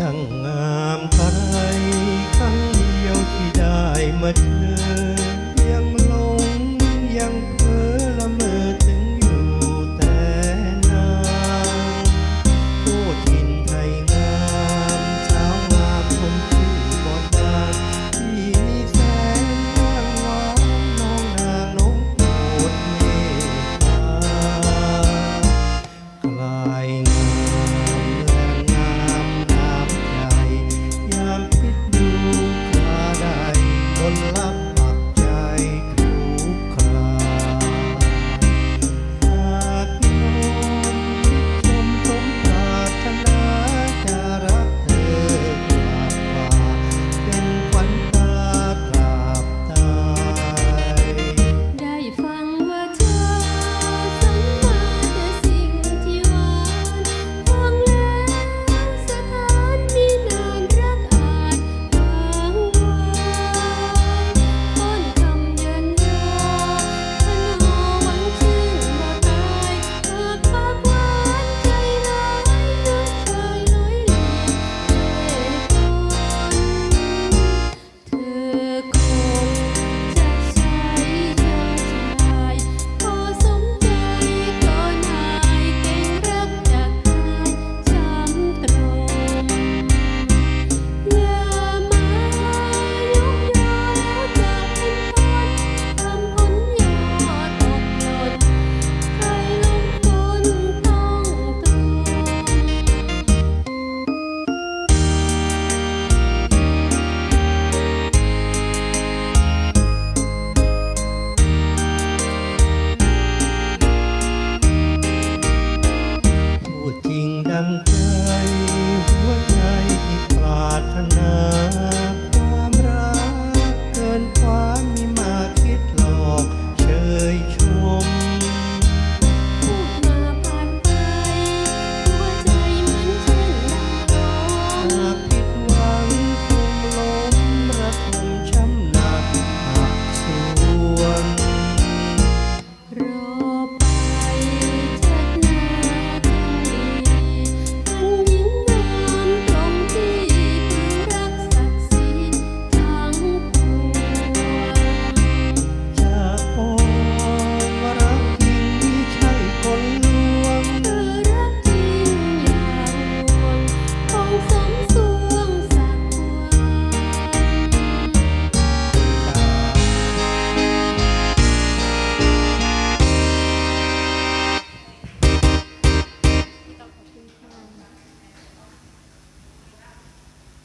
ช่างงามอะไรครั้งเดียวที่ได้มาเจอ them